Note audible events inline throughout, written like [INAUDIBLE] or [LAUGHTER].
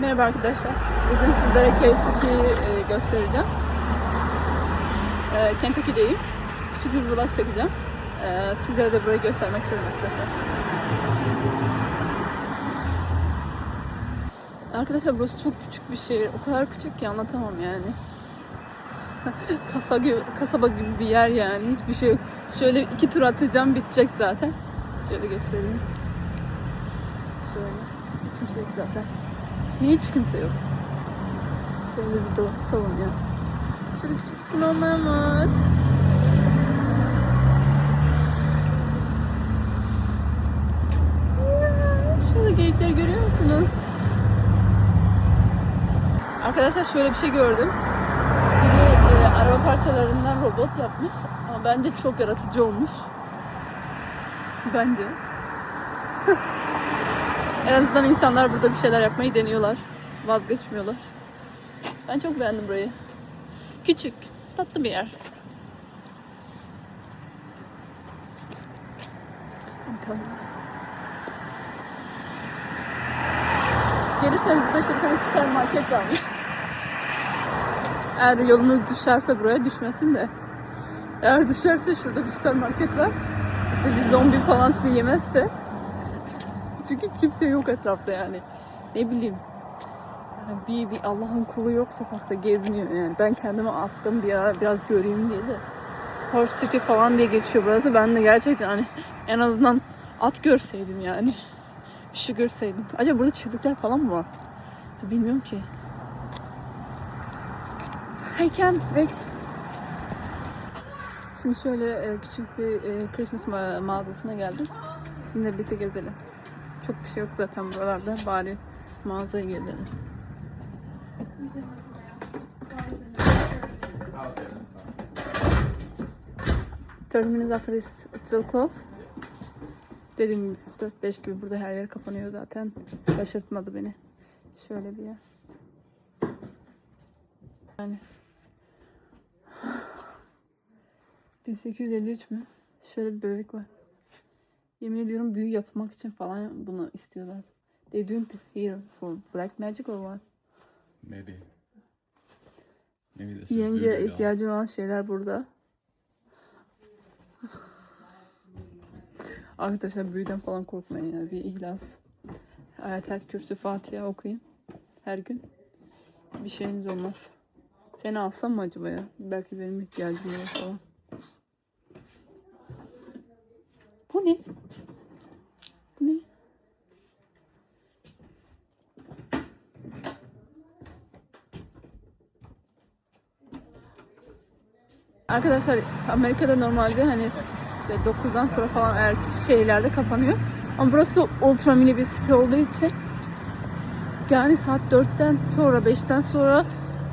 Merhaba arkadaşlar. Bugün sizlere KFC'yi e, göstereceğim. E, Kentucky'deyim. Küçük bir vlog çekeceğim. E, sizlere de burayı göstermek istedim açıkçası. Arkadaşlar burası çok küçük bir şehir. O kadar küçük ki anlatamam yani. [LAUGHS] Kasa gibi, kasaba gibi bir yer yani. Hiçbir şey yok. Şöyle iki tur atacağım bitecek zaten. Şöyle göstereyim. Şöyle. Hiç kimse yok zaten. Hiç kimse yok. Şöyle bir dolaşalım ya. Şöyle küçük bir snowman var. Şurada geyikleri görüyor musunuz? Arkadaşlar şöyle bir şey gördüm. Biri e, araba parçalarından robot yapmış. Ama bence çok yaratıcı olmuş. Bence. [LAUGHS] en azından insanlar burada bir şeyler yapmayı deniyorlar. Vazgeçmiyorlar. Ben çok beğendim burayı. Küçük, tatlı bir yer. Bakalım. Gelirseniz burada işte bir tane süpermarket varmış. Eğer yolunuz düşerse buraya düşmesin de. Eğer düşerse şurada bir süpermarket var. İşte bir zombi falan sizi yemezse. Çünkü kimse yok etrafta yani. Ne bileyim. Yani bir, bir Allah'ın kulu yok sokakta gezmiyor yani. Ben kendime attım bir ara biraz göreyim diye de. Horse City falan diye geçiyor burası. Ben de gerçekten hani en azından at görseydim yani. Bir şey görseydim. Acaba burada çiftlikler falan mı var? Bilmiyorum ki. Hey Cam, wait. Şimdi şöyle e, küçük bir e, Christmas ma- mağazasına geldim. Sizinle birlikte gezelim. Çok bir şey yok zaten buralarda. Bari mağazaya gezelim. Thirty minutes after. Dediğim gibi 4-5 gibi burada her yer kapanıyor zaten. Şaşırtmadı beni. Şöyle bir yer. Yani [SIGHS] 1853 mü? Şöyle bir bebek var. Yemin ediyorum büyü yapmak için falan bunu istiyorlar. They do it here for black magic or what? Maybe. Maybe Yenge ihtiyacı olan şeyler burada. Arkadaşlar büyüden falan korkmayın ya. Bir ihlas. Ayetel Kürsü Fatiha okuyun. Her gün. Bir şeyiniz olmaz. Seni alsam mı acaba ya? Belki benim ihtiyacım var falan. Bu ne? Bu ne? Arkadaşlar Amerika'da normalde hani işte 9'dan sonra falan eğer küçük şehirlerde kapanıyor. Ama burası ultra mini bir site olduğu için yani saat 4'ten sonra 5'ten sonra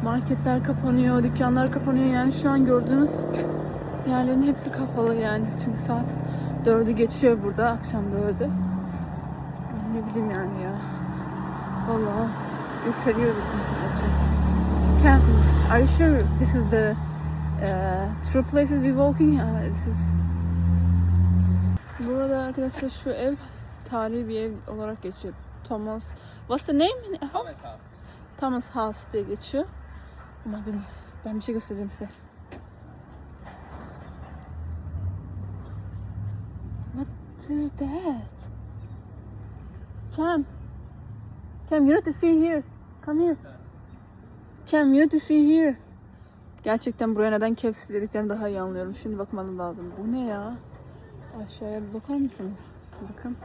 marketler kapanıyor, dükkanlar kapanıyor. Yani şu an gördüğünüz yerlerin hepsi kapalı yani. Çünkü saat 4'ü geçiyor burada akşam 4'ü. Ne bileyim yani ya. Vallahi ürperiyoruz insan için. Can, are you sure this is the uh, true places we walking? Uh, this is... Burada arkadaşlar şu ev tarihi bir ev olarak geçiyor. Thomas, what's the name? Thomas House diye geçiyor. Oh my goodness. Ben bir şey göstereceğim size. What is that? Cam. Cam, you need to see here. Come here. Cam, you need to see here. Gerçekten buraya neden KFC dediklerini daha iyi anlıyorum. Şimdi bakmanız lazım. Bu ne ya? Aşağıya bir bakar mısınız? Bakın.